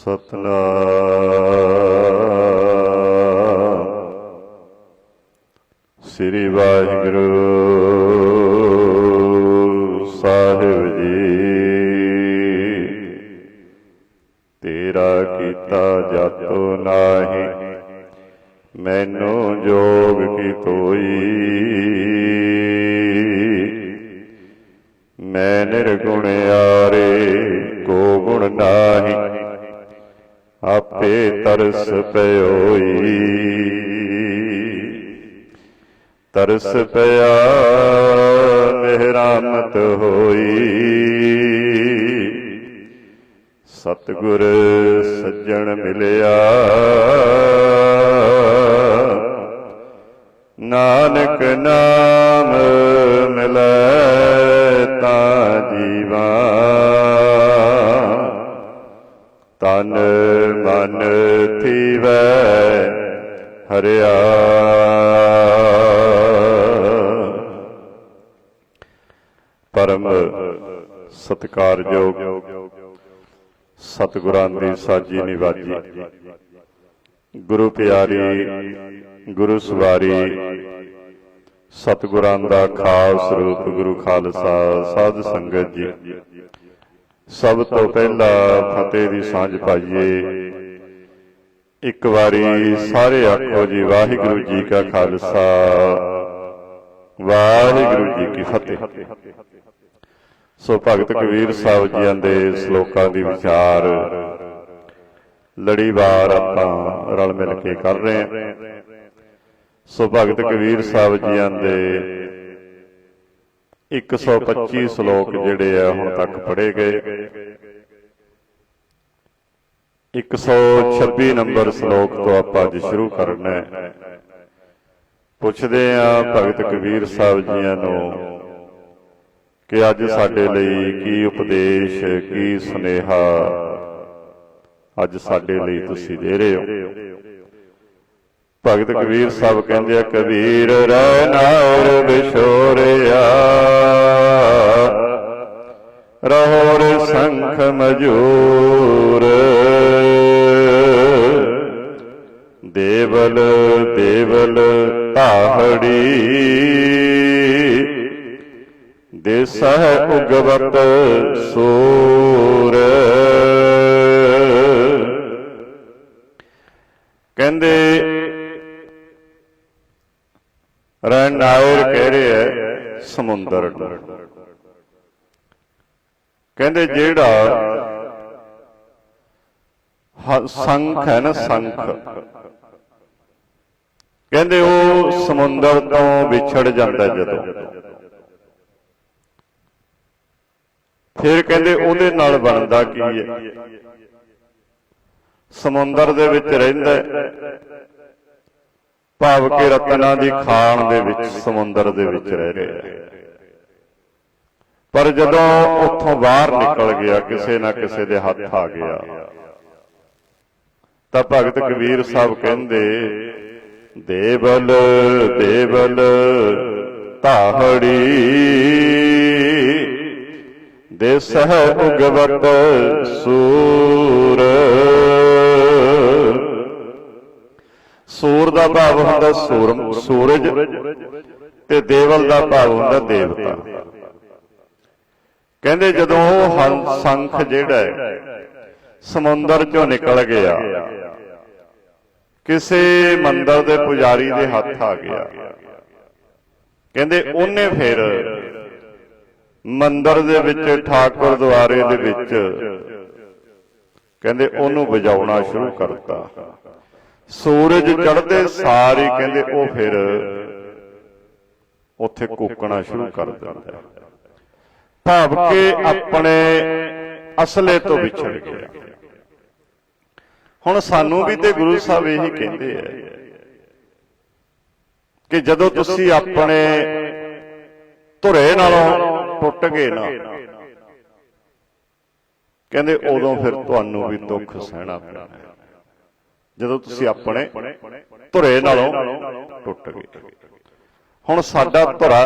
ਸਤਨਾਮ। ਸ੍ਰੀ ਵਾਹਿਗੁਰੂ। ਸਤਿਗੁਰ ਸੱਜਣ ਮਿਲਿਆ। ਨਾਨਕ ਨਾਮ ਮਿਲੈ ਤਾਂ ਜੀਵਾ। ਤਨ ਮਨ ਥੀਵੈ ਹਰਿਆ। ਪਰਮ ਸਤਿਕਾਰਯੋਗ ਸਤਿਗੁਰਾਂ ਦੀ ਸਾਜੀ ਨਿਵਾਜੀ। ਗੁਰੂ ਪਿਆਰੀ, ਗੁਰੂ ਸਵਾਰੀ, ਸਤਿਗੁਰਾਂ ਦਾ ਖਾਸ ਰੂਪ ਗੁਰੂ ਖਾਲਸਾ ਸਾਧ ਸੰਗਤ ਜੀ। ਸਭ ਤੋਂ ਪਹਿਲਾਂ ਫਤਿਹ ਦੀ ਸਾਂਝ ਪਾਈਏ। ਇੱਕ ਵਾਰੀ ਸਾਰੇ ਆਖੋ ਜੀ, ਵਾਹਿਗੁਰੂ ਜੀ ਕਾ ਖਾਲਸਾ। ਵਾਹਿਗੁਰੂ ਜੀ ਕੀ ਫਤਿਹ। ਸੋ ਭਗਤ ਕਬੀਰ ਸਾਹਿਬ ਜੀਆਂ ਦੇ ਸ਼ਲੋਕਾਂ ਦੀ ਵਿਚਾਰ। ਲੜੀਵਾਰ ਆਪਾਂ ਰਲ ਮਿਲ ਕੇ ਕਰ ਰਹੇ ਹਾਂ। ਸੋ ਭਗਤ ਕਬੀਰ ਸਾਹਿਬ ਜੀਆਂ ਦੇ 125 ਸ਼ਲੋਕ ਜਿਹੜੇ ਆ ਹੁਣ ਤੱਕ ਪੜ੍ਹੇ ਗਏ। 126 ਨੰਬਰ ਸ਼ਲੋਕ ਤੋਂ ਆਪਾਂ ਅੱਜ ਸ਼ੁਰੂ ਕਰਨਾ ਹੈ। ਪੁੱਛਦੇ ਆ ਭਗਤ ਕਬੀਰ ਸਾਹਿਬ ਜੀਆਂ ਨੂੰ ਕਿ ਅੱਜ ਸਾਡੇ ਲਈ ਕੀ ਉਪਦੇਸ਼, ਕੀ ਸੁਨੇਹਾ? ਅੱਜ ਸਾਡੇ ਲਈ ਤੁਸੀਂ ਦੇ ਰਹੇ ਹੋ। ਭਗਤ ਕਬੀਰ ਸਾਹਿਬ ਕਹਿੰਦੇ ਆ, ਕਬੀਰ ਰਹਿ ਨਾਰ ਵਿਛੋਰਿਆ ਰਹੋਰ ਸੰਖ ਮਜੂਰ। ਦੇਵਲ ਦੇਵਲ ਤਾਹੜੀ ਦੇਸਹਿ ਉਗਵਤ ਸੂਰ। ਕਹਿੰਦੇ ਰਣਾਉਰ ਕਹਿ ਰਿਹਾ ਸਮੁੰਦਰ ਕਹਿੰਦੇ ਜਿਹੜਾ ਸੰਖ ਹੈ ਨਾ ਸੰਖ। ਕਹਿੰਦੇ ਉਹ ਸਮੁੰਦਰ ਤੋਂ ਵਿਛੜ ਜਾਂਦਾ ਜਦੋਂ। ਫਿਰ ਕਹਿੰਦੇ ਉਹਦੇ ਨਾਲ ਬਣਦਾ ਕੀ ਹੈ ਸਮੁੰਦਰ ਦੇ ਵਿੱਚ ਰਹਿੰਦਾ ਹੈ। ਭਾਵ ਕਿ ਰਤਨਾਂ ਦੀ ਖਾਣ ਦੇ ਵਿੱਚ ਸਮੁੰਦਰ ਦੇ ਵਿੱਚ ਰਹਿ ਰਿਹਾ ਪਰ ਜਦੋਂ ਉੱਥੋਂ ਬਾਹਰ ਨਿਕਲ ਗਿਆ, ਕਿਸੇ ਨਾ ਕਿਸੇ ਦੇ ਹੱਥ ਆ ਗਿਆ, ਤਾਂ ਭਗਤ ਕਬੀਰ ਸਾਹਿਬ ਕਹਿੰਦੇ, ਦੇਵਲ ਦੇਵਲ ਤਾਹੜੀ ਦੇਸਹਿ ਉਗਵਤ ਸੂਰ। ਸੂਰ ਦਾ ਭਾਵ ਹੁੰਦਾ ਸੂਰਮ, ਸੂਰਜ ਤੇ ਦੇਵਲ ਦਾ ਭਾਵ ਹੁੰਦਾ ਦੇਵਤਾ। ਕਹਿੰਦੇ ਜਦੋਂ ਉਹ ਹੰ- ਸੰਖ ਜਿਹੜਾ ਸਮੁੰਦਰ ਚੋਂ ਨਿਕਲ ਗਿਆ, ਕਿਸੇ ਮੰਦਰ ਦੇ ਪੁਜਾਰੀ ਦੇ ਹੱਥ ਆ ਗਿਆ। ਕਹਿੰਦੇ ਉਹਨੇ ਫਿਰ ਮੰਦਰ ਦੇ ਵਿੱਚ ਠਾਕੁਰ ਦੁਆਰੇ ਦੇ ਵਿੱਚ। ਕਹਿੰਦੇ ਉਹਨੂੰ ਵਜਾਉਣਾ ਸ਼ੁਰੂ ਕਰਤਾ। ਸੂਰਜ ਚੜ੍ਹਦੇ ਸਾਰ ਹੀ ਕਹਿੰਦੇ ਉਹ ਫਿਰ ਉੱਥੇ ਕੂਕਣਾ ਸ਼ੁਰੂ ਕਰ ਦਿੰਦਾ। ਭਾਵ ਕਿ ਆਪਣੇ ਅਸਲੇ ਤੋਂ ਵਿਛੜ ਗਿਆ। ਹੁਣ ਸਾਨੂੰ ਵੀ ਤੇ ਗੁਰੂ ਸਾਹਿਬ ਇਹੀ ਕਹਿੰਦੇ ਆ ਕਿ ਜਦੋਂ ਤੁਸੀਂ ਆਪਣੇ ਧੁਰੇ ਨਾਲੋਂ ਟੁੱਟ ਗਏ ਨਾ। ਕਹਿੰਦੇ ਉਦੋਂ ਫਿਰ ਤੁਹਾਨੂੰ ਵੀ ਦੁੱਖ ਸਹਿਣਾ ਪੈਣਾ। ਜਦੋਂ ਤੁਸੀਂ ਆਪਣੇ ਧੁਰੇ ਨਾਲੋਂ ਟੁੱਟ ਗਏ। ਹੁਣ ਸਾਡਾ ਧੁਰਾ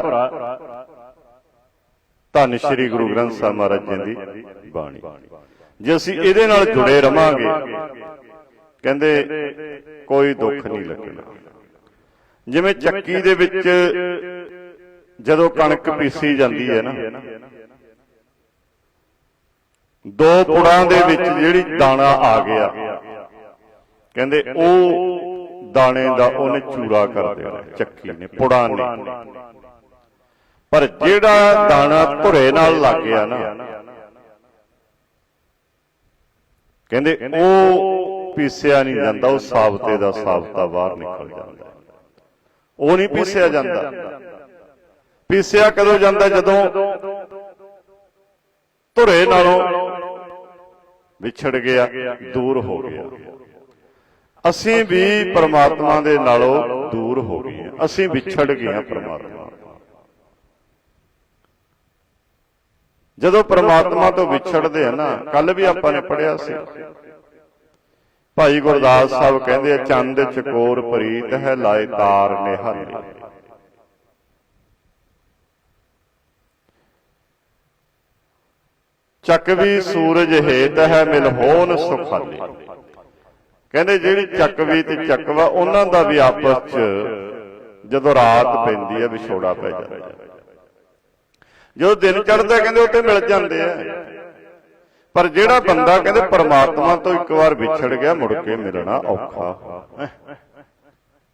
ਧੰਨ ਸ਼੍ਰੀ ਗੁਰੂ ਗ੍ਰੰਥ ਸਾਹਿਬ ਮਹਾਰਾਜ ਜੀ ਦੀ ਬਾਣੀ। ਜੇ ਅਸੀਂ ਇਹਦੇ ਨਾਲ ਜੁੜੇ ਰਵਾਂਗੇ ਕਹਿੰਦੇ ਕੋਈ ਦੁੱਖ ਨਹੀਂ ਲੱਗਣਾ। ਜਿਵੇਂ ਚੱਕੀ ਦੇ ਵਿੱਚ ਜਦੋਂ ਕਣਕ ਪੀਸੀ ਜਾਂਦੀ ਹੈ ਨਾ, ਦੋ ਪੁੜਾਂ ਦੇ ਵਿੱਚ ਜਿਹੜੀ ਦਾਣਾ ਆ ਗਿਆ, ਕਹਿੰਦੇ ਉਹ ਦਾਣੇ ਦਾ ਉਹਨੇ ਚੂਰਾ ਕਰ ਦੇਣਾ ਚੱਕੀ ਨੇ, ਪੁੜਾਂ ਨੇ। ਪਰ ਜਿਹੜਾ ਦਾਣਾ ਧੁਰੇ ਨਾਲ ਲੱਗ ਗਿਆ ਨਾ, ਕਹਿੰਦੇ ਉਹ ਪੀਸਿਆ ਨਹੀਂ ਜਾਂਦਾ, ਉਹ ਸਾਬਤੇ ਦਾ ਸਾਬਤਾ ਬਾਹਰ ਨਿਕਲ ਜਾਂਦਾ। ਉਹ ਨਹੀਂ ਪੀਸਿਆ ਜਾਂਦਾ। ਪੀਸਿਆ ਕਦੋਂ ਜਾਂਦਾ ਜਦੋਂ? ਧੁਰੇ ਨਾਲੋਂ ਵਿਛੜ ਗਿਆ, ਦੂਰ ਹੋ ਗਿਆ। ਅਸੀਂ ਵੀ ਪਰਮਾਤਮਾ ਦੇ ਨਾਲੋਂ ਦੂਰ ਹੋ ਗਏ ਅਸੀਂ ਵਿਛੜ ਗਏ ਹਾਂ ਪ੍ਰਮਾਤਮਾ ਜਦੋਂ ਪਰਮਾਤਮਾ ਤੋਂ ਵਿਛੜਦੇ ਆ ਨਾ ਕੱਲ ਵੀ ਆਪਾਂ ਨੇ ਪੜਿਆ ਸੀ। ਭਾਈ ਗੁਰਦਾਸ ਸਾਹਿਬ ਕਹਿੰਦੇ ਆ, ਚੰਦ ਚਕੋਰ ਪ੍ਰੀਤ ਹੈ, ਲਾਏ ਤਾਰ ਨਿਹਾਲੇ ਚੱਕ ਵੀ ਸੂਰਜ ਹੇਤ ਹੈ ਮਿਲ ਹੋਨ ਸੁਖਾਲੇ। ਕਹਿੰਦੇ ਜਿਹੜੀ ਚੱਕਵੀ ਤੇ ਚੱਕਵਾ ਉਹਨਾਂ ਦਾ ਵੀ ਆਪਸ ਚ ਜਦੋਂ ਰਾਤ ਪੈਂਦੀ ਹੈ ਵਿਛੋੜਾ ਪੈ ਜਾਂਦਾ। ਜਦੋਂ। ਦਿਨ ਚੜ੍ਹਦਾ ਕਹਿੰਦੇ ਉੱਥੇ ਮਿਲ ਜਾਂਦੇ ਆ। ਪਰ ਜਿਹੜਾ ਬੰਦਾ ਕਹਿੰਦੇ ਪਰਮਾਤਮਾ ਤੋਂ ਇੱਕ ਵਾਰ ਵਿਛੜ ਗਿਆ ਮੁੜ ਕੇ ਮਿਲਣਾ ਔਖਾ।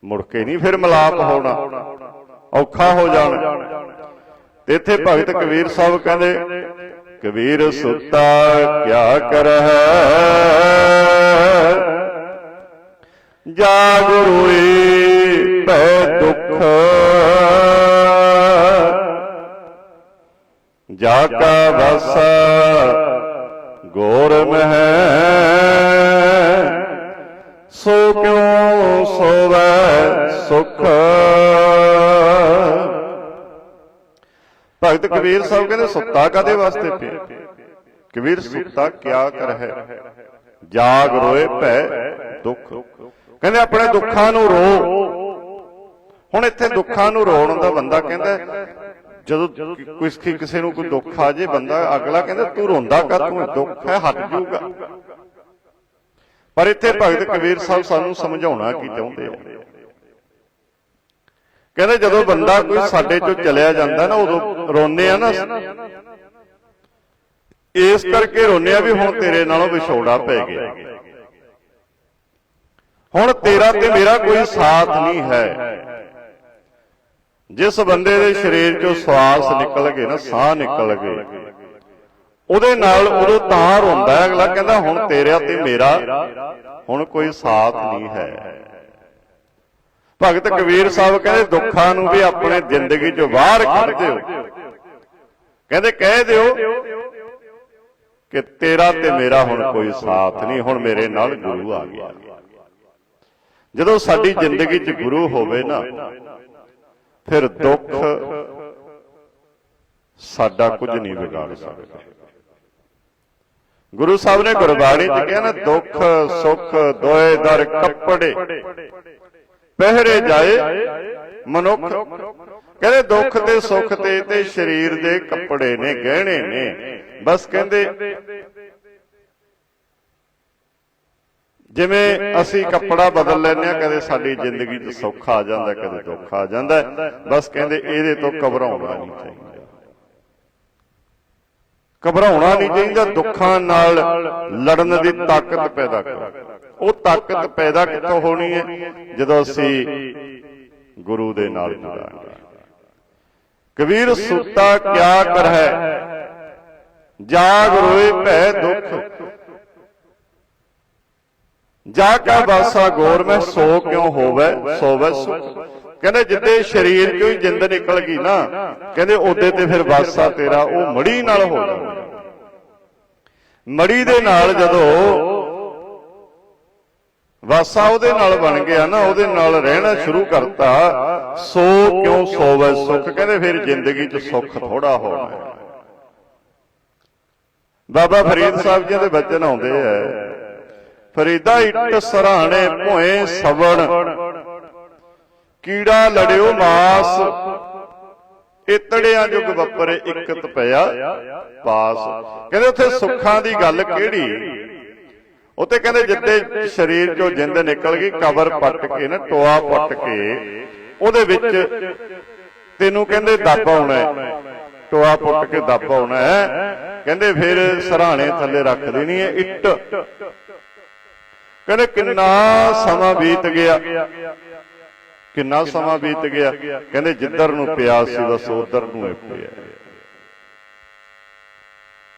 ਮੁੜ ਕੇ ਨਹੀਂ ਫਿਰ ਮਿਲਾਪ ਹੋਣਾ। ਔਖਾ ਹੋ ਜਾਣਾ। ਤੇ ਇੱਥੇ ਭਗਤ ਕਬੀਰ ਸਾਹਿਬ ਕਹਿੰਦੇ ਕਬੀਰ ਸੁੱਤਾ ਕਿਆ ਕਰਹਿ? ਜਾਗ ਰੋਏ ਭੈ ਦੁਖ। ਜਾ ਕਾ ਵਸ ਗੋਰ ਮਹਿ। ਕਬੀਰ ਸਾਹਿਬ ਕਹਿੰਦੇ ਸੁੱਤਾ ਕਾਦੇ ਵਾਸਤੇ ਪਿਆ? ਕਬੀਰ ਸੁੱਤਾ ਕਿਆ ਕਰਹਿ? ਜਾਗ ਰੋਏ ਭੈ ਦੁੱਖ। ਕਹਿੰਦੇ ਆਪਣੇ ਦੁੱਖਾਂ ਨੂੰ ਰੋ। ਹੁਣ ਇੱਥੇ ਦੁੱਖਾਂ ਨੂੰ ਰੋਣ ਦਾ ਬੰਦਾ ਕਹਿੰਦਾ ਜਦੋਂ ਕੋਈ ਕਿਸੇ ਨੂੰ ਕੋਈ ਦੁੱਖ ਆ ਜੇ ਬੰਦਾ ਅਗਲਾ ਕਹਿੰਦਾ ਤੂੰ ਰੋਂਦਾ ਕਾ ਤੂੰ ਦੁੱਖ ਹੈ ਹਟ ਜਾਊਗਾ। ਪਰ ਇੱਥੇ ਭਗਤ ਕਬੀਰ ਸਾਹਿਬ ਸਾਨੂੰ ਸਮਝਾਉਣਾ ਕੀ ਚਾਹੁੰਦੇ ਆ? ਕਹਿੰਦੇ ਜਦੋਂ ਬੰਦਾ ਕੋਈ ਸਾਡੇ ਚੋਂ ਚਲਿਆ ਜਾਂਦਾ ਨਾ ਉਦੋਂ ਰੋਨੇ ਆ ਨਾ। ਇਸ ਕਰਕੇ ਰੋਨੇ ਆ ਵੀ ਹੁਣ ਤੇਰੇ ਨਾਲੋਂ ਵਿਛੋੜਾ ਪੈ ਗਿਆ। ਹੁਣ ਤੇਰਾ ਤੇ ਮੇਰਾ ਕੋਈ ਸਾਥ ਨਹੀਂ ਹੈ। ਜਿਸ ਬੰਦੇ ਦੇ ਸਰੀਰ ਚੋਂ ਸਵਾਸ ਨਿਕਲ ਗਏ ਨਾ ਸਾਹ ਨਿਕਲ ਗਏ। ਉਹਦੇ ਨਾਲ ਉਦੋਂ ਤਾਂ ਰੋਂਦਾ ਅਗਲਾ ਕਹਿੰਦਾ ਹੁਣ ਤੇਰਾ ਤੇ ਮੇਰਾ ਹੁਣ ਕੋਈ ਸਾਥ ਨਹੀਂ ਹੈ। ਭਗਤ ਕਬੀਰ ਸਾਹਿਬ ਕਹਿੰਦੇ ਦੁੱਖਾਂ ਨੂੰ ਵੀ ਆਪਣੇ ਜ਼ਿੰਦਗੀ ਚੋਂ ਬਾਹਰ ਕੱਢ ਦਿਓ ਕਹਿੰਦੇ ਕਹਿ ਦਿਓ ਕਿ ਤੇਰਾ ਤੇ ਮੇਰਾ ਹੁਣ ਕੋਈ ਸਾਥ ਨਹੀਂ ਹੁਣ ਮੇਰੇ ਨਾਲ ਗੁਰੂ ਆ ਗਿਆ। ਜਦੋਂ ਸਾਡੀ ਜ਼ਿੰਦਗੀ 'ਚ ਗੁਰੂ ਹੋਵੇ ਨਾ ਫਿਰ ਦੁੱਖ ਸਾਡਾ ਕੁਝ ਨਹੀਂ ਵਿਗਾੜ ਸਕਦਾ। ਗੁਰੂ ਸਾਹਿਬ ਨੇ ਗੁਰਬਾਣੀ 'ਚ ਕਿਹਾ ਨਾ ਦੁੱਖ ਸੁੱਖ ਦੋਏ ਦਰ ਕੱਪੜੇ। ਪਹਿਰੇ ਜਾਏ ਮਨੁੱਖ। ਕਹਿੰਦੇ ਦੁੱਖ ਤੇ ਸੁੱਖ ਤੇ ਤੇ ਸਰੀਰ ਦੇ ਕੱਪੜੇ ਨੇ, ਗਹਿਣੇ ਨੇ। ਬਸ ਕਹਿੰਦੇ ਜਿਵੇਂ ਅਸੀਂ ਕੱਪੜਾ ਬਦਲ ਲੈਂਦੇ ਆ ਕਦੇ ਸਾਡੀ ਜ਼ਿੰਦਗੀ 'ਚ ਸੁੱਖ ਆ ਜਾਂਦਾ, ਕਦੇ ਦੁੱਖ ਆ ਜਾਂਦਾ। ਬਸ ਕਹਿੰਦੇ ਇਹਦੇ ਤੋਂ ਘਬਰਾਉਣਾ ਨਹੀਂ ਚਾਹੀਦਾ। ਘਬਰਾਉਣਾ ਨਹੀਂ ਚਾਹੀਦਾ, ਦੁੱਖਾਂ ਨਾਲ ਲੜਨ ਦੀ ਤਾਕਤ ਪੈਦਾ ਕਰੋ। ਉਹ ਤਾਕਤ ਪੈਦਾ ਕਿੱਥੋਂ ਹੋਣੀ ਹੈ? ਜਦੋਂ ਅਸੀਂ ਗੁਰੂ ਦੇ ਨਾਲ ਜੁੜਾਂਗੇ। ਕਬੀਰ, ਸੁੱਤਾ ਕਿਆ ਕਰਹਿ ਜਾਗ ਰੋਏ ਭੈ ਦੁੱਖ। ਜਾ ਕਾ ਬਾਸਾ ਗੌਰ ਮੈਂ, ਸੋ ਕਿਉ ਹੋਵੇ, ਸੋਵੇ ਸੁਖ। ਕਹਿੰਦੇ, ਜਿੱਦੇ ਸਰੀਰ ਚੋਂ ਹੀ ਜਿੰਦ ਨਿਕਲ ਗਈ ਨਾ, ਕਹਿੰਦੇ, ਉਹਦੇ ਤੇ ਫਿਰ ਬਾਸਾ ਤੇਰਾ, ਉਹ ਮੜੀ ਨਾਲ ਹੋ ਜਾਣਾ ਮੜੀ ਦੇ ਨਾਲ ਜਦੋਂ ਵਾਸਾ ਉਹਦੇ ਨਾਲ ਬਣ ਗਿਆ ਨਾ, ਉਹਦੇ ਨਾਲ ਰਹਿਣਾ ਸ਼ੁਰੂ ਕਰਤਾ। ਸੋ ਕਿਉਂ ਸੋਵੇ ਸੁਖ? ਕਹਿੰਦੇ ਫਿਰ ਜ਼ਿੰਦਗੀ 'ਚ ਸੁੱਖ ਥੋੜਾ ਹੋਣਾ ਬਾਬਾ ਫਰੀਦ ਸਾਹਿਬ ਜੀ ਦੇ ਬਚਨ ਆਉਂਦੇ ਐ ਫਰੀਦਾ ਇੱਟ ਸਰਾਣੇ ਭੋਏ ਸਵਣ, ਕੀੜਾ ਲੜਿਓ ਮਾਸ, ਇਤੜਿਆਂ ਜੁਗ ਵਪਰੇ ਇਕਤ ਪਿਆ ਪਾਸ। ਕਹਿੰਦੇ ਉੱਥੇ ਸੁੱਖਾਂ ਦੀ ਗੱਲ ਕਿਹੜੀ? ਉੱਥੇ ਕਹਿੰਦੇ ਜਿੱਦੇ ਸਰੀਰ ਚੋਂ ਜਿੰਦ ਨਿਕਲ ਗਈ ਕਬਰ ਪੱਟ ਕੇ ਨਾ ਟੋਆ ਪੱਟ ਕੇ। ਉਹਦੇ ਵਿੱਚ ਤੈਨੂੰ ਕਹਿੰਦੇ ਦੱਬ ਆਉਣਾ। ਟੋਆ ਪੁੱਟ ਕੇ ਦੱਬ ਆਉਣਾ ਕਹਿੰਦੇ ਫਿਰ ਸਰਾਣੇ ਥੱਲੇ ਰੱਖ ਦੇਣੀ ਹੈ ਇੱਟ। ਕਹਿੰਦੇ ਕਿੰਨਾ ਸਮਾਂ ਬੀਤ ਗਿਆ। ਕਿੰਨਾ ਸਮਾਂ ਬੀਤ ਗਿਆ। ਕਹਿੰਦੇ ਜਿੱਧਰ ਨੂੰ ਪਿਆ ਸੀ ਬਸ ਉਧਰ ਨੂੰ ਹੀ ਪਿਆ।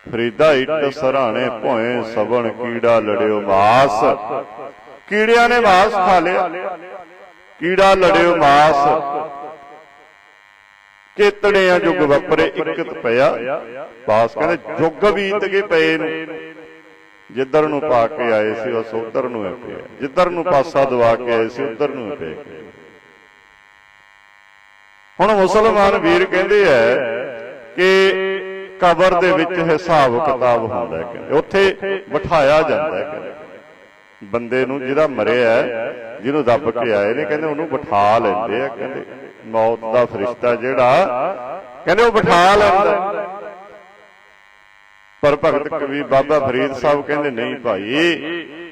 ਫਰੀਦਾ ਇੱਟ ਸਰਾਣੇ ਭੋਏ ਸਬਣ ਕੀੜਾ ਲੜਿਓ ਮਾਸ। ਕੀੜਿਆਂ ਨੇ ਮਾਸ ਖਾ ਲਿਆ। ਕੀੜਾ ਲੜਿਓ ਮਾਸ। ਚੇਤੜਿਆਂ ਜੁਗ ਵਪਰੇ ਇਕਤ ਪਿਆ। ਪਾਸ ਕਹਿੰਦੇ, ਜੁਗ ਬੀਤ ਗਏ ਪਏ ਨੂੰ। ਜਿੱਧਰ ਨੂੰ ਪਾ ਕੇ ਆਏ ਸੀ ਉਸ ਉਧਰ ਨੂੰ ਹੀ ਪਿਆ। ਜਿੱਧਰ ਨੂੰ ਪਾਸਾ ਦਵਾ ਕੇ ਆਏ ਸੀ, ਉਧਰ ਨੂੰ ਹੀ ਪਿਆ। ਹੁਣ ਮੁਸਲਮਾਨ ਵੀਰ ਕਹਿੰਦੇ ਐ ਕਿ ਕਬਰ ਦੇ ਵਿੱਚ ਹਿਸਾਬ ਕਿਤਾਬ ਹੁੰਦਾ ਹੈ। ਕਹਿੰਦੇ। ਉੱਥੇ ਬਿਠਾਇਆ ਜਾਂਦਾ ਹੈ ਕਹਿੰਦੇ। ਬੰਦੇ ਨੂੰ ਜਿਹੜਾ ਮਰਿਆ ਹੈ, ਜਿਹਨੂੰ ਦੱਬ ਕੇ ਆਏ ਨੇ ਕਹਿੰਦੇ ਉਹਨੂੰ ਬਿਠਾ ਲੈਂਦੇ ਆ ਕਹਿੰਦੇ। ਮੌਤ ਦਾ ਫਰਿਸ਼ਤਾ ਜਿਹੜਾ ਕਹਿੰਦੇ ਉਹ ਬਿਠਾ ਲੈਂਦਾ। ਪਰ ਭਗਤ ਕਬੀਰ ਬਾਬਾ ਫਰੀਦ ਸਾਹਿਬ ਕਹਿੰਦੇ ਨਹੀਂ ਭਾਈ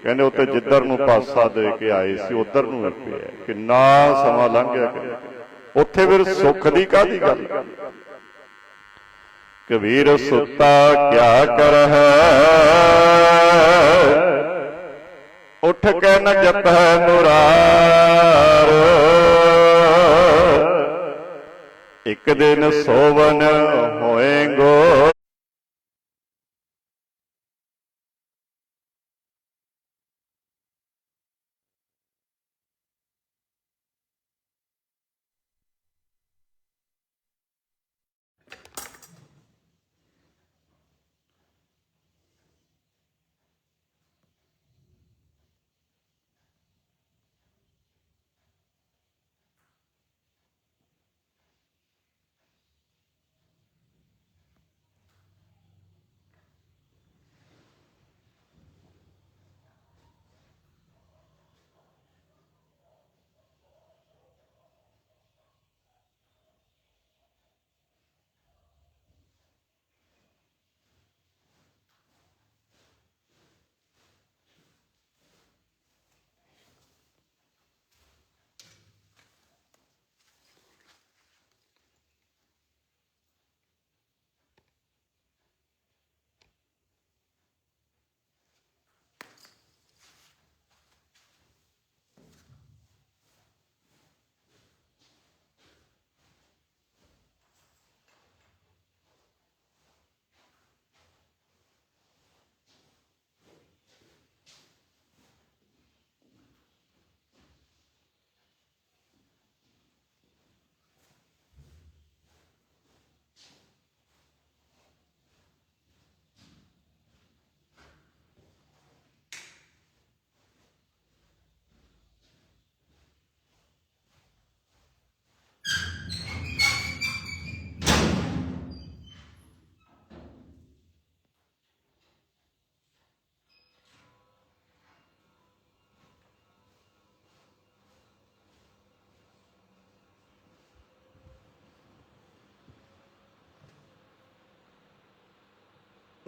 ਕਹਿੰਦੇ ਉੱਤੇ ਜਿੱਧਰ ਨੂੰ ਪਾਸਾ ਦੇ ਕੇ ਆਏ ਸੀ ਉਧਰ ਨੂੰ ਪਿਆ ਕਿੰਨਾ ਸਮਾਂ ਲੰਘ ਗਿਆ ਕਹਿੰਦੇ। ਉੱਥੇ ਫਿਰ ਸੁੱਖ ਦੀ ਕਾਹਦੀ ਗੱਲ? ਕਬੀਰ ਸੁੱਤਾ ਕਿਆ ਕਰ ਹੈ ਉੱਠ ਕੇ ਨ ਜਪੈ ਮੁਰਾਰ। ਇੱਕ ਦਿਨ ਸੋਵਨ ਹੋਏਗੋ।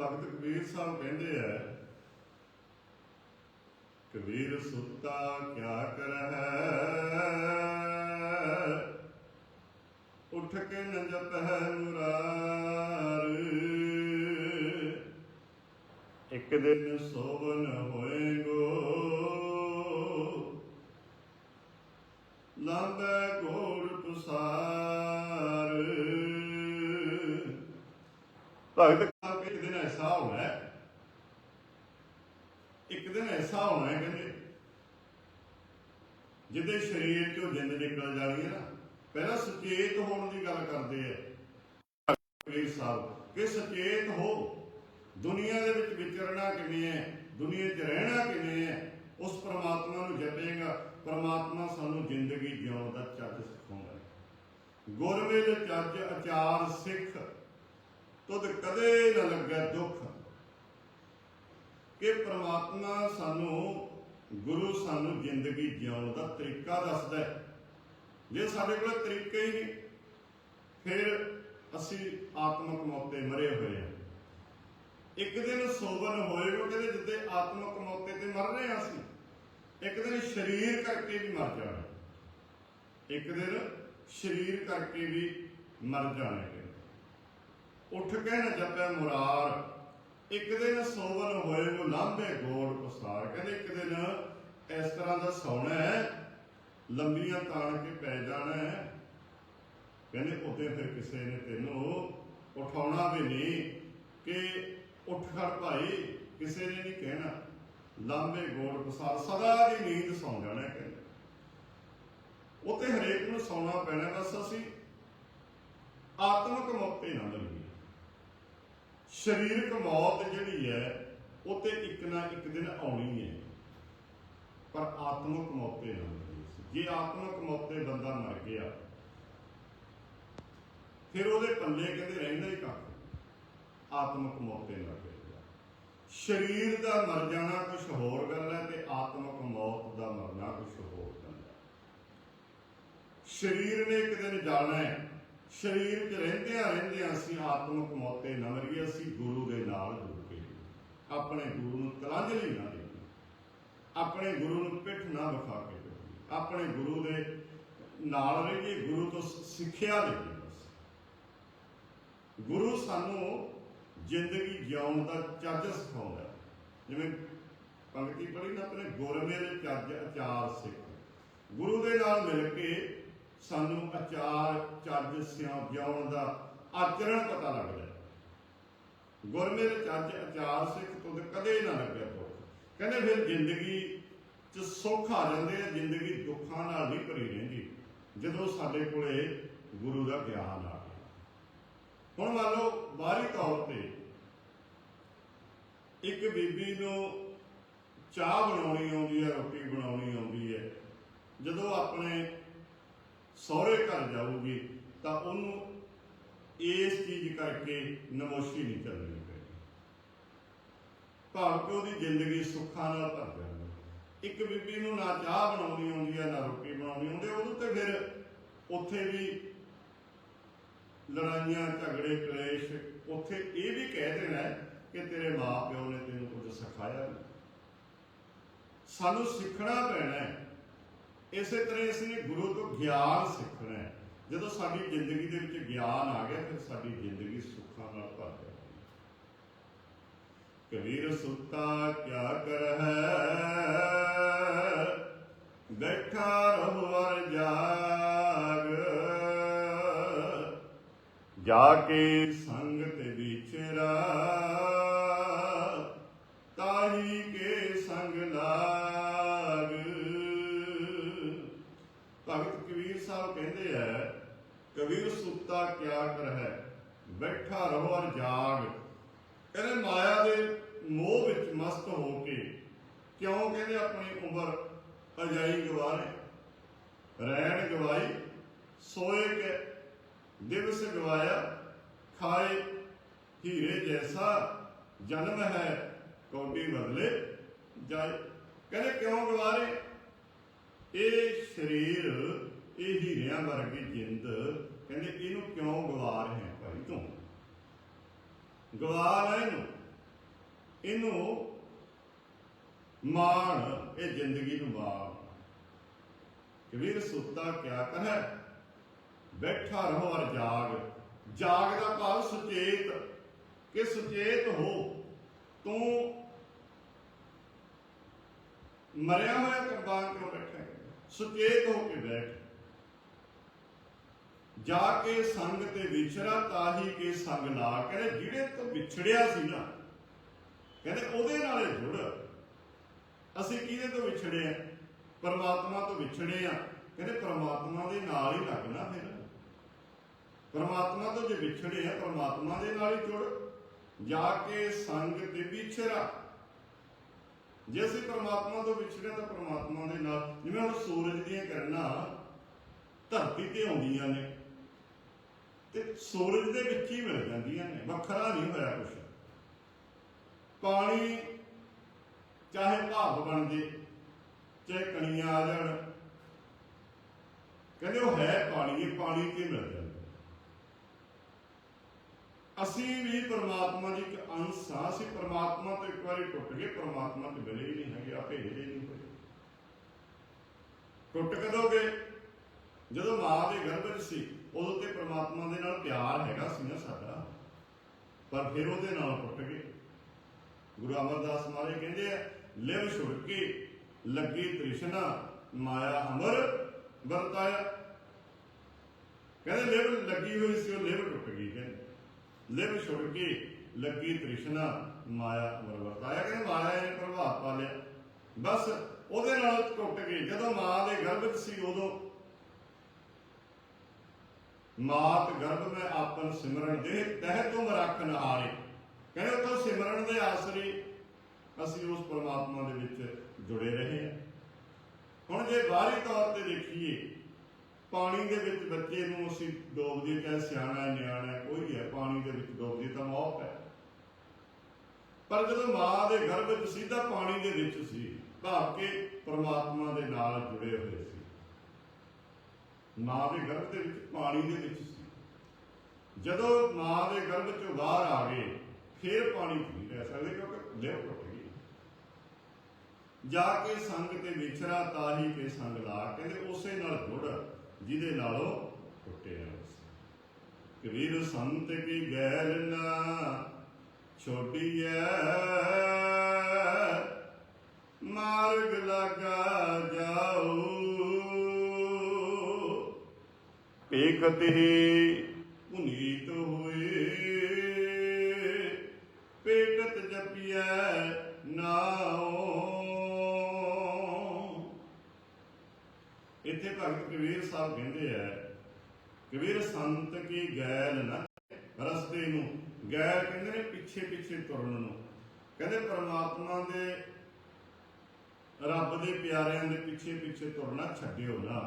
ਭਗਤ ਕਬੀਰ ਸਾਹਿਬ ਕਹਿੰਦੇ ਆ, ਕਬੀਰ ਸੁੱਤਾ ਕਿਆ ਕਰਹਿ? ਉੱਠ ਕੇ ਨ ਜਪਹਿ ਮੁਰਾਰ। ਇੱਕ ਦਿਨ ਸੋਵਨ ਹੋਏਗੋ ਲਾਂਬੈ ਘੋੜ ਤੁਸਾਰ। ਭਗਤ ਸਾਹਿਬ ਇੱਕ ਦਿਨ ਐਸਾ ਹੋਣਾ ਹੈ ਇੱਕ ਦਿਨ ਐਸਾ ਹੋਣਾ ਹੈ ਕਹਿੰਦੇ ਜਿਹਦੇ ਸਰੀਰ ਚੋਂ ਜਿੰਦ ਨਿਕਲ ਜਾਣੀ ਹੈ ਨਾ, ਪਹਿਲਾਂ ਸੁਚੇਤ ਹੋਣ ਦੀ ਗੱਲ ਕਰਦੇ ਆ। ਕਬੀਰ ਸਾਹਿਬ ਕਿ ਸੁਚੇਤ ਹੋ। ਦੁਨੀਆ ਦੇ ਵਿੱਚ ਵਿਚਰਨਾ ਕਿਵੇਂ ਹੈ, ਦੁਨੀਆ 'ਚ ਰਹਿਣਾ ਕਿਵੇਂ ਹੈ, ਉਸ ਪ੍ਰਮਾਤਮਾ ਨੂੰ ਜਪੇਗਾ। ਪ੍ਰਮਾਤਮਾ ਸਾਨੂੰ ਜ਼ਿੰਦਗੀ ਜਿਉਣ ਦਾ ਚੱਜ ਸਿਖਾਉਂਦਾ ਗੁਰਵੇ ਦੇ ਚੱਜ ਆਚਾਰ ਸਿੱਖ, ਤੁਧ ਕਦੇ ਨਾ ਲੱਗੇ ਦੁੱਖ। ਕਿ ਪ੍ਰਮਾਤਮਾ ਸਾਨੂੰ ਗੁਰੂ ਸਾਨੂੰ ਜ਼ਿੰਦਗੀ ਜਿਉਣ ਦਾ ਤਰੀਕਾ ਦੱਸਦਾ ਹੈ। ਜੇ ਸਾਡੇ ਕੋਲ ਤਰੀਕਾ ਹੀ ਨਹੀਂ, ਫਿਰ ਅਸੀਂ ਆਤਮਿਕ ਮੌਤ ਮਰੇ ਹੋਏ ਹਾਂ। ਇੱਕ ਦਿਨ ਸੋਵਨ ਹੋਏਗਾ, ਕਹਿੰਦੇ ਜਿੱਦੇ ਆਤਮਕ ਮੌਤੇ ਤੇ ਮਰ ਰਹੇ ਹਾਂ ਅਸੀਂ, ਇੱਕ ਦਿਨ ਸਰੀਰ ਕਰਕੇ ਵੀ ਮਰ ਜਾਣਾ। ਇੱਕ ਦਿਨ ਸਰੀਰ ਕਰਕੇ ਵੀ ਮਰ ਜਾਣਗੇ ਉੱਠ ਕੇ ਨਾ ਜਪੈ ਮੁਰਾਰ ਇੱਕ ਦਿਨ ਸੋਵਨ ਹੋਏ ਨੂੰ ਲਾਂਭੇ ਗੋੜ ਪਸਾਰ। ਕਹਿੰਦੇ ਇੱਕ ਦਿਨ ਇਸ ਤਰ੍ਹਾਂ ਦਾ ਸੌਣਾ ਹੈ, ਲੰਬੀਆਂ ਤਾਣ ਕੇ ਪੈ ਜਾਣਾ ਹੈ। ਕਹਿੰਦੇ ਉੱਤੇ ਫਿਰ ਕਿਸੇ ਨੇ ਤੈਨੂੰ ਉਠਾਉਣਾ ਵੀ ਨਹੀਂ ਕਿ ਉੱਠ ਖੜ ਭਾਈ, ਕਿਸੇ ਨੇ ਨਹੀਂ ਕਹਿਣਾ। ਲਾਂਬੇ ਗੋੜ ਪਸਾਰ, ਸਦਾ ਦੀ ਨੀਂਦ ਸੌਂ ਜਾਣਾ ਕਹਿੰਦੇ। ਉੱਤੇ ਹਰੇਕ ਨੂੰ ਸੌਣਾ ਪੈਣਾ ਬਸ ਅਸੀਂ ਆਤਮਿਕ ਮੌਤ ਨਾ ਲੱਗੀਏ ਸਰੀਰਕ ਮੌਤ ਜਿਹੜੀ ਹੈ, ਉਹ ਤੇ ਇੱਕ ਨਾ ਇੱਕ ਦਿਨ ਆਉਣੀ ਹੈ। ਪਰ ਆਤਮਿਕ ਮੌਤ ਨਾ ਜੇ ਆਤਮਿਕ ਮੌਤ ਬੰਦਾ ਮਰ ਗਿਆ, ਫਿਰ ਉਹਦੇ ਪੱਲੇ ਕਹਿੰਦੇ ਰਹਿੰਦਾ ਹੀ ਕੱਖ ਆਤਮਿਕ ਮੌਤੇ ਤੇ ਲੱਗ ਸਰੀਰ ਦਾ ਮਰ ਜਾਣਾ ਕੁਝ ਹੋਰ ਗੱਲ ਹੈ ਤੇ ਆਤਮਿਕ ਮੌਤ ਦਾ ਮਰਨਾ ਕੁਝ ਹੋਰ ਗੱਲ ਹੈ। ਸਰੀਰ ਨੇ ਇੱਕ ਦਿਨ ਜਾਣਾ ਹੈ। ਸਰੀਰ 'ਚ ਰਹਿੰਦਿਆਂ ਰਹਿੰਦਿਆਂ ਅਸੀਂ ਆਤਮਿਕ ਮੌਤ ਤੇ ਨਾ ਮਰੀਏ ਅਸੀਂ ਗੁਰੂ ਦੇ ਨਾਲ ਜੁੜ ਕੇ। ਆਪਣੇ ਗੁਰੂ ਨੂੰ ਤਲਾਂਜਲੀ ਨਾ ਦੇਈਏ। ਆਪਣੇ ਗੁਰੂ ਨੂੰ ਪਿੱਠ ਨਾ ਵਿਖਾ ਕੇ ਆਪਣੇ ਗੁਰੂ ਦੇ ਨਾਲ ਰਹੀਏ, ਗੁਰੂ ਤੋਂ ਸਿੱਖਿਆ ਲਈਏ ਗੁਰੂ ਸਾਨੂੰ ਜ਼ਿੰਦਗੀ ਜਿਉਣ ਦਾ ਚੱਜ ਸਿਖਾਉਂਦਾ। ਜਿਵੇਂ ਪੰਕਤੀ ਪੜ੍ਹੀ ਨਾ ਆਪਣੇ, ਗੁਰਮੇਲ ਚੱਜ ਆਚਾਰ ਸਿੱਖ। ਗੁਰੂ ਦੇ ਨਾਲ ਮਿਲ ਕੇ ਸਾਨੂੰ ਆਚਾਰ ਚੱਜ ਸਿਉਂ ਜਿਉਣ ਦਾ ਆਚਰਣ ਪਤਾ ਲੱਗਦਾ ਗੁਰਮੇਲ ਚੱਜ ਅਚਾਰ ਸਿੱਖ ਤੋਂ ਕਦੇ ਨਾ ਲੱਗਿਆ ਦੁੱਖ ਕਹਿੰਦੇ ਫਿਰ ਜ਼ਿੰਦਗੀ 'ਚ ਸੁੱਖ ਆ ਜਾਂਦੇ ਆ, ਜ਼ਿੰਦਗੀ ਦੁੱਖਾਂ ਨਾਲ ਨਹੀਂ ਭਰੀ ਰਹਿੰਦੀ ਜਦੋਂ ਸਾਡੇ ਕੋਲੇ ਗੁਰੂ ਦਾ ਗਿਆਨ ਆ ਗਿਆ। ਹੁਣ ਮੰਨ ਲਓ ਬਾਹਰੀ ਤੌਰ ਤੇ ਇੱਕ ਬੀਬੀ ਨੂੰ ਚਾਹ ਬਣਾਉਣੀ ਆਉਂਦੀ ਹੈ, ਰੋਟੀ ਬਣਾਉਣੀ ਆਉਂਦੀ ਹੈ, ਜਦੋਂ ਆਪਣੇ ਸਹੁਰੇ ਘਰ ਜਾਊਗੀ ਤਾਂ ਉਹਨੂੰ ਇਸ ਚੀਜ਼ ਕਰਕੇ ਨਮੋਸ਼ੀ ਨਹੀਂ ਚੱਲਣੀ ਪੈਣੀ ਭਾਵ ਕਿ ਉਹਦੀ ਜ਼ਿੰਦਗੀ ਸੁੱਖਾਂ ਨਾਲ ਭਰ ਜਾਣੀ ਇੱਕ ਬੀਬੀ ਨੂੰ ਨਾ ਚਾਹ ਬਣਾਉਣੀ ਆਉਂਦੀ ਹੈ ਨਾ ਰੋਟੀ ਬਣਾਉਣੀ ਆਉਂਦੀ ਉਹਦੇ ਤੇ ਫਿਰ ਉੱਥੇ ਵੀ ਲੜਾਈਆਂ, ਝਗੜੇ, ਕਲੇਸ਼, ਉੱਥੇ ਇਹ ਵੀ ਕਹਿ ਦੇਣਾ ਕਿ ਤੇਰੇ ਮਾਪਿਓ ਨੇ ਤੈਨੂੰ ਕੁਝ ਸਿਖਾਇਆ ਸਾਨੂੰ ਸਿੱਖਣਾ ਪੈਣਾ ਹੈ ਇਸੇ ਤਰ੍ਹਾਂ ਇਸ ਨੇ ਗੁਰੂ ਤੋਂ ਗਿਆਨ ਸਿੱਖਣਾ ਹੈ। ਜਦੋਂ ਸਾਡੀ ਜ਼ਿੰਦਗੀ ਦੇ ਵਿੱਚ ਗਿਆਨ ਆ ਗਿਆ, ਫਿਰ ਸਾਡੀ ਜ਼ਿੰਦਗੀ ਸੁੱਖਾਂ ਨਾਲ ਭਰ ਜਾਂਦੀ ਕਬੀਰ ਸੁੱਤਾ, ਕਿਆ ਕਰ ਬੈਠਾ ਰਹੋ ਜਾਗ। ਜਾ ਕੇ ਸੰਗ ਤੇ ਵਿਚਰਾ ਤਾਹੀ ਕੇ ਸੰਗ ਲਾਗ ਸਾਹਿਬ ਕਹਿੰਦੇ ਆ ਕਬੀਰ ਸੁੱਤਾ ਕਿਆ ਕਰ ਹੈ ਬੈਠਾ ਰਹੋ ਅਰ ਜਾਗ। ਕਹਿੰਦੇ, ਮਾਇਆ ਦੇ ਮੋਹ ਵਿੱਚ ਮਸਤ ਹੋ ਕੇ ਕਿਉਂ ਕਹਿੰਦੇ ਆਪਣੀ ਉਮਰ ਅਜਾਈ ਗਵਾਰੇ? ਰਹਿਣ ਗਵਾਈ, ਸੋਏ ਕੇ ਦਿਵਸ ਗਵਾਇਆ, ਖਾਏ ਹੀਰੇ ਜੈਸਾ ਜਨਮ ਹੈ, ਕੌਡੀ ਬਦਲੇ ਜਾਏ। ਕਹਿੰਦੇ, ਕਿਉਂ ਗਵਾਰੇ? ਇਹ ਸਰੀਰ ਇਹ ਹੀਰਿਆਂ ਵਰਗੀ ਜਿੰਦ, ਕਹਿੰਦੇ ਇਹਨੂੰ ਕਿਉਂ ਗਵਾ ਰਹੇ ਹੈ ਭਾਈ ਤੂੰ? ਗਵਾਰ ਹੈ ਇਹਨੂੰ। ਇਹਨੂੰ ਮਾਣ, ਇਹ ਜ਼ਿੰਦਗੀ ਨੂੰ ਮਾਣ। ਕਬੀਰ ਸੁੱਤਾ ਕਿਆ ਕਹੈ? ਬੈਠਾ ਰਹੋ ਔਰ ਜਾਗ। ਜਾਗ ਦਾ ਭਾਵ ਸੁਚੇਤ। ਕਿ ਸੁਚੇਤ ਹੋ। ਤੂੰ ਮਰਿਆ ਹੋਇਆ ਕੁਰਬਾਨ ਕਿਉਂ ਬੈਠਾ ਸੁਚੇਤ ਹੋ ਕੇ ਬੈਠ। ਜਾ ਕੇ ਸੰਗ ਤੇ ਵਿਛੜਾ ਤਾਹੀ ਕੇ ਸੰਗ ਨਾ ਕਹਿੰਦੇ ਜਿਹੜੇ ਤੋਂ ਵਿਛੜਿਆ ਸੀ ਨਾ, ਕਹਿੰਦੇ ਉਹਦੇ ਨਾਲ ਹੀ ਜੁੜ। ਅਸੀਂ ਕਿਹਦੇ ਤੋਂ ਵਿਛੜੇ ਆ? ਪਰਮਾਤਮਾ ਤੋਂ ਵਿਛੜੇ ਆ। ਕਹਿੰਦੇ ਪਰਮਾਤਮਾ ਦੇ ਨਾਲ ਹੀ ਲੱਗਣਾ ਫਿਰ। ਪਰਮਾਤਮਾ ਤੋਂ ਜੇ ਵਿਛੜੇ ਆ, ਪਰਮਾਤਮਾ ਦੇ ਨਾਲ ਹੀ ਜੁੜ। ਜਾ ਕੇ ਸੰਗ ਤੇ ਵਿਛੜਾ। ਜੇ ਅਸੀਂ ਪਰਮਾਤਮਾ ਤੋਂ ਵਿਛੜੇ ਤਾਂ ਪਰਮਾਤਮਾ ਦੇ ਨਾਲ, ਜਿਵੇਂ ਹੁਣ ਸੂਰਜ ਦੀਆਂ ਕਿਰਨਾਂ ਧਰਤੀ ਤੇ ਆਉਂਦੀਆਂ ਨੇ ਤੇ ਸੂਰਜ ਦੇ ਵਿੱਚ ਹੀ ਮਿਲ ਜਾਂਦੀਆਂ ਨੇ, ਵੱਖਰਾ ਨਹੀਂ ਹੋਇਆ ਕੁਛ। ਪਾਣੀ ਚਾਹੇ ਭਾਵ ਬਣ ਜੇ, ਚਾਹੇ ਕਣੀਆਂ ਆ ਜਾਣ, ਕਹਿੰਦੇ ਉਹ ਹੈ ਪਾਣੀ, ਇਹ ਪਾਣੀ ਤੇ ਮਿਲ ਜਾਂਦਾ। ਅਸੀਂ ਵੀ ਪਰਮਾਤਮਾ ਦੀ ਇੱਕ ਅੰਸ਼ ਹਾਂ ਅਸੀਂ ਪਰਮਾਤਮਾ ਤੋਂ ਇੱਕ ਵਾਰੀ ਟੁੱਟ ਗਏ, ਪਰਮਾਤਮਾ ਤੋਂ ਮਿਲੇ ਹੀ ਨਹੀਂ ਹੈਗੇ, ਆਪੇ ਹਿਲੇ ਨਹੀਂ ਹੋਏ। ਟੁੱਟ ਕਦੋਂ ਜਦੋਂ ਮਾਂ ਦੇ ਗਰਭ ਵਿੱਚ ਸੀ ਉਦੋਂ ਤੇ ਪਰਮਾਤਮਾ ਦੇ ਨਾਲ ਪਿਆਰ ਹੈਗਾ ਸੀ ਨਾ ਸਾਡਾ। ਪਰ ਫਿਰ ਉਹਦੇ ਨਾਲ ਟੁੱਟ ਗਏ। ਗੁਰੂ ਅਮਰਦਾਸ ਮਹਾਰਾਜ ਕਹਿੰਦੇ ਆ, ਲਿਵ ਛੁੜਕੇ ਲੱਗੀ ਤ੍ਰਿਸ਼ਨਾ, ਮਾਇਆ ਅਮਰ ਵਰਤਾਇਆ। ਕਹਿੰਦੇ, ਲਿਵ ਲੱਗੀ ਹੋਈ ਸੀ, ਉਹ ਲਿਵ ਟੁੱਟ ਗਈ ਕਹਿੰਦੇ। ਲਿਵ ਛੁੜ ਕੇ ਲੱਗੀ ਤ੍ਰਿਸ਼ਨਾ, ਮਾਇਆ ਅਮਰ ਵਰਤਾਇਆ। ਕਹਿੰਦੇ, ਮਾਇਆ ਨੇ ਪ੍ਰਭਾਵ ਪਾ ਲਿਆ। ਬਸ ਉਹਦੇ ਨਾਲ ਟੁੱਟ ਗਈ ਜਦੋਂ ਮਾਂ ਦੇ ਗਰਭ ਵਿੱਚ ਸੀ, ਉਦੋਂ ਮਾਤ ਗਰਭ ਮੈਂ ਆਪਨ ਸਿਮਰਨ ਦੇ ਤਹਿ ਤੁਮ ਰੱਖਨ ਹਾਰੇ। ਕਹਿੰਦੇ ਉਹ ਸਿਮਰਨ ਦੇ ਆਸਰੇ ਅਸੀਂ ਉਸ ਪਰਮਾਤਮਾ ਦੇ ਵਿੱਚ ਜੁੜੇ ਰਹੇ ਹਾਂ। ਹੁਣ ਜੇ ਬਾਹਰੀ ਤੌਰ ਤੇ ਦੇਖੀਏ, ਪਾਣੀ ਦੇ ਵਿੱਚ ਬੱਚੇ ਨੂੰ ਅਸੀਂ ਡੋਬਦੇ ਚਾਹੇ ਸਿਆਣਾ ਨਿਆਣਾ ਕੋਈ ਹੈ, ਪਾਣੀ ਦੇ ਵਿੱਚ ਡੋਬਦੇ ਤਾਂ ਮੌਤ ਹੈ। ਪਰ ਜਦੋਂ ਮਾਂ ਦੇ ਗਰਭ ਵਿੱਚ ਸਿੱਧਾ ਪਾਣੀ ਦੇ ਵਿੱਚ ਸੀ, ਭਾਵ ਕਿ ਪਰਮਾਤਮਾ ਦੇ ਨਾਲ ਜੁੜੇ ਹੋਏ ਸੀ। ਮਾਂ ਦੇ ਗਰਭ ਦੇ ਵਿੱਚ, ਪਾਣੀ ਦੇ ਵਿੱਚ ਸੀ। ਜਦੋਂ ਮਾਂ ਦੇ ਗਰਭ ਚੋਂ ਬਾਹਰ ਆ ਗਏ, ਫਿਰ ਪਾਣੀ 'ਚ ਨਹੀਂ ਲੈ ਸਕਦੇ ਕਿਉਂਕਿ ਲਿਵ ਟੁੱਟ ਗਈ। ਜਾ ਕੇ ਸੰਗ ਤੇ ਵਿਛਰਾ ਤਾਹੀ ਕੇ ਸੰਗ ਲਾ ਕਹਿੰਦੇ ਉਸੇ ਨਾਲ ਜੁੜ ਜਿਹਦੇ ਨਾਲੋਂ ਟੁੱਟਿਆ ਕਬੀਰ ਸੰਤ ਕੀ ਗੈਲ ਨਾ ਛੋਟੀਐ ਮਾਰਗ ਲਗਾ ਜਾਓ। ਪੇਖਤ ਹੀ ਪੁਨੀਤ ਹੋਏ। ਪੇਟਤ ਜਪਿਐ ਨਾਉ। ਇੱਥੇ ਭਗਤ ਕਬੀਰ ਸਾਹਿਬ ਕਹਿੰਦੇ ਆ, ਕਬੀਰ ਸੰਤ ਕੀ ਗੈਲ ਨਾ ਰਸਤੇ ਨੂੰ, ਗੈਲ ਕਹਿੰਦੇ ਨੇ ਪਿੱਛੇ ਪਿੱਛੇ ਤੁਰਨ ਨੂੰ। ਕਹਿੰਦੇ ਪਰਮਾਤਮਾ ਦੇ ਰੱਬ ਦੇ ਪਿਆਰਿਆਂ ਦੇ ਪਿੱਛੇ ਪਿੱਛੇ ਤੁਰਨਾ ਛੱਡਿਓ ਨਾ,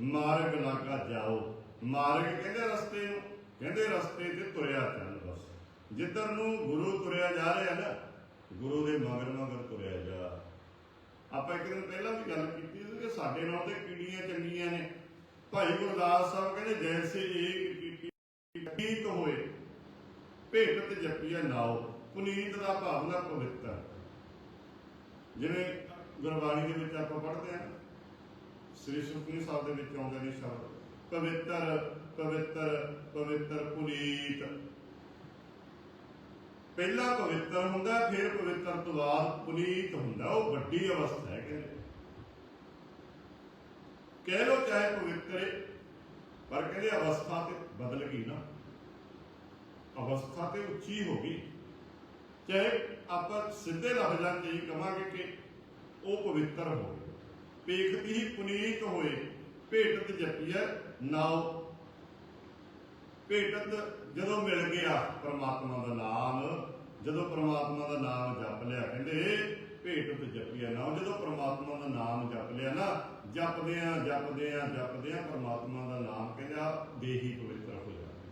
ਮਾਰਗ ਲਾਗਾ ਜਾਓ। ਮਾਰਗ ਕਹਿੰਦੇ ਰਸਤੇ ਨੂੰ? ਕਹਿੰਦੇ ਰਸਤੇ ਤੇ ਤੁਰਿਆ ਚੱਲ ਬਸ? ਜਿੱਧਰ ਨੂੰ ਗੁਰੂ ਤੁਰਿਆ ਜਾ ਰਿਹਾ ਨਾ, ਗੁਰੂ ਦੇ ਮਗਰ ਮਗਰ ਤੁਰਿਆ ਜਾ। ਆਪਾਂ ਇੱਕ ਦਿਨ ਪਹਿਲਾਂ ਵੀ ਗੱਲ ਕੀਤੀ ਸੀ ਕਿ ਸਾਡੇ ਨਾਲ ਤੇ ਕੀੜੀਆਂ ਚੰਗੀਆਂ ਨੇ। ਭਾਈ ਗੁਰਦਾਸ ਸਾਹਿਬ ਕਹਿੰਦੇ, ਜੈਸੇ ਏਕ ਕੀਤ ਹੋਏ, ਭੇਟ ਤੇ ਜਪੀਆ ਨਾਓ ਪੁਨੀਤ ਦਾ ਭਾਵਨਾ ਪਵਿੱਤਰ ਜਿਵੇਂ ਗੁਰਬਾਣੀ ਦੇ ਵਿੱਚ ਆਪਾਂ ਪੜ੍ਹਦੇ ਹਾਂ ਸ੍ਰੀ ਸੁਖਮਨੀ ਸਾਹਿਬ ਦੇ ਵਿੱਚ ਆਉਂਦੇ ਨੇ ਸ਼ਬਦ ਪਵਿੱਤਰ ਪਵਿੱਤਰ ਪਵਿੱਤਰ ਪੁਨੀਤ। ਪਹਿਲਾ ਪਵਿੱਤਰ ਹੁੰਦਾ, ਫਿਰ ਪਵਿੱਤਰ ਤੋਂ ਬਾਅਦ ਪੁਨੀਤ ਹੁੰਦਾ। ਉਹ ਵੱਡੀ ਅਵਸਥਾ ਹੈ, ਕਹਿੰਦੇ। ਕਹਿ ਲੋ ਚਾਹੇ ਪਵਿੱਤਰ ਪਰ ਕਹਿੰਦੇ ਅਵਸਥਾ ਤੇ ਬਦਲ ਗਈ ਨਾ। ਅਵਸਥਾ ਤੇ ਉੱਚੀ ਹੋ ਗਈ। ਚਾਹੇ ਆਪਾਂ ਸਿੱਧੇ ਲਫ਼ਜ਼ਾਂ 'ਚ ਹੀ ਕਵਾਂਗੇ ਕਿ ਉਹ ਪਵਿੱਤਰ ਹੋਵੇ। ਪੇਖਤੀ ਹੀ ਪੁਨੀਤ ਹੋਏ ਭੇਟਤ ਜਪੀਐ ਨਾਉ ਭੇਟਤ ਜਦੋਂ ਮਿਲ ਗਿਆ ਪਰਮਾਤਮਾ ਦਾ ਨਾਮ, ਜਦੋਂ ਪਰਮਾਤਮਾ ਦਾ ਨਾਮ ਜਪ ਲਿਆ, ਕਹਿੰਦੇ ਭੇਟਤ ਜਪੀਐ ਨਾਉ ਜਦੋਂ ਪਰਮਾਤਮਾ ਦਾ ਨਾਮ ਜਪ ਲਿਆ ਨਾ ਜਪਦੇ ਆ ਜਪਦੇ ਆ ਜਪਦੇ ਆ ਪਰਮਾਤਮਾ ਦਾ ਨਾਮ ਕਹਿੰਦੇ ਦੇਹੀ ਪਵਿੱਤਰ ਹੋ ਜਾਣੀ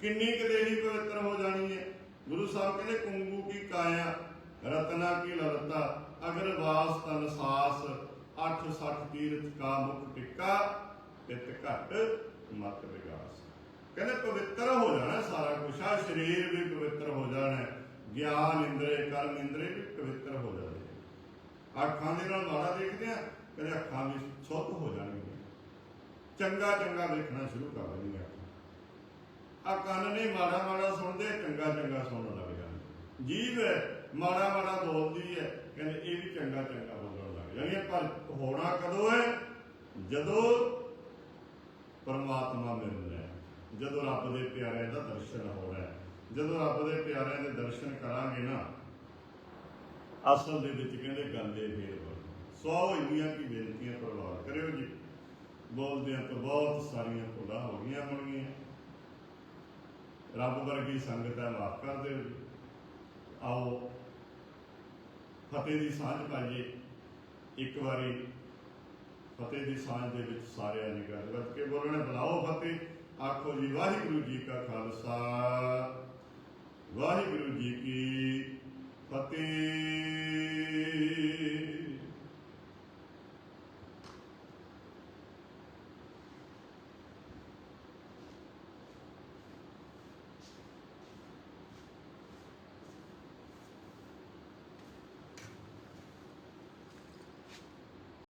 ਕਿੰਨੀ ਕੁ ਦੇਹੀ ਪਵਿੱਤਰ ਹੋ ਜਾਣੀ ਹੈ? ਗੁਰੂ ਸਾਹਿਬ ਕਹਿੰਦੇ, ਕੁੰਗੂ ਕੀ ਕਾਇਆ, ਰਤਨਾ ਕੀ ਲਲਤਾ ਅਗਰ ਵਾਸ ਤਨ ਸਾਸ 860 ਤੀਰਥ ਕਾ ਮੁਖ ਟਿੱਕਾ ਤਿਤ ਘਟ ਮਤ ਵਿਗਾਸ। ਕਹਿੰਦੇ ਪਵਿੱਤਰ ਹੋ ਜਾਣਾ ਸਾਰਾ ਕੁਛ ਆ ਸਰੀਰ ਵੀ ਪਵਿੱਤਰ ਹੋ ਜਾਣਾ ਹੈ। ਗਿਆਨ, ਇੰਦਰੇ, ਕਰਮ, ਇੰਦਰੇ ਵੀ ਪਵਿੱਤਰ ਹੋ ਜਾਣੇ ਅੱਖਾਂ ਦੇ ਨਾਲ ਮਾੜਾ ਦੇਖਦੇ ਆ ਕਹਿੰਦੇ ਅੱਖਾਂ ਵੀ ਸੁੱਧ ਹੋ ਜਾਣਗੀਆਂ। ਚੰਗਾ ਚੰਗਾ ਵੇਖਣਾ ਸ਼ੁਰੂ ਕਰ ਦੇਣਗੇ ਆ ਕੰਨ ਨੇ ਮਾੜਾ ਮਾੜਾ ਸੁਣਦੇ, ਚੰਗਾ ਚੰਗਾ ਸੁਣਨ ਲੱਗ ਜਾਂਦੇ ਜੀਭ ਹੈ ਮਾੜਾ ਮਾੜਾ ਬੋਲਦੀ ਹੈ, ਕਹਿੰਦੇ ਇਹ ਵੀ ਚੰਗਾ ਚੰਗਾ ਬੋਲਣ ਲੱਗ ਜਾਂਦੀ ਪਰ ਹੋਣਾ ਕਦੋਂ ਹੈ? ਜਦੋਂ ਪਰਮਾਤਮਾ ਮਿਲਣਾ ਹੈ। ਜਦੋਂ ਰੱਬ ਦੇ ਪਿਆਰਿਆਂ ਦਾ ਦਰਸ਼ਨ ਹੋਣਾ ਹੈ, ਜਦੋਂ ਰੱਬ ਦੇ ਪਿਆਰਿਆਂ ਦੇ ਦਰਸ਼ਨ ਕਰਾਂਗੇ ਨਾ, ਅਸਲ ਦੇ ਵਿੱਚ ਕਹਿੰਦੇ ਗੱਲ ਇਹ ਫੇਰ ਬਣ। ਸੌ ਇੰਨੀਆਂ ਕੀ ਬੇਨਤੀਆਂ ਪ੍ਰਵਾਨ ਕਰਿਓ ਜੀ। ਬੋਲਦਿਆਂ ਤੋਂ ਬਹੁਤ ਸਾਰੀਆਂ ਭੁੱਲਾਂ ਹੋ ਗਈਆਂ ਹੋਣਗੀਆਂ। ਰੱਬ ਵਰਗੀ ਸੰਗਤ ਹੈ ਮਾਫ ਕਰ ਦਿਓ ਜੀ। ਆਓ, ਫਤਿਹ ਦੀ ਸਾਂਝ ਪਾਈਏ। ਇੱਕ ਵਾਰੀ ਫਤਿਹ ਦੀ ਸਾਂਝ ਦੇ ਵਿੱਚ ਸਾਰਿਆਂ ਨੇ ਗੱਲ ਗੱਲਬਾਤ ਕੇ ਬੋਲਣਾ। ਬੁਲਾਓ ਫਤਿਹ। ਆਖੋ ਜੀ, ਵਾਹਿਗੁਰੂ ਜੀ ਕਾ ਖਾਲਸਾ। ਵਾਹਿਗੁਰੂ ਜੀ ਕੀ ਫਤਿਹ।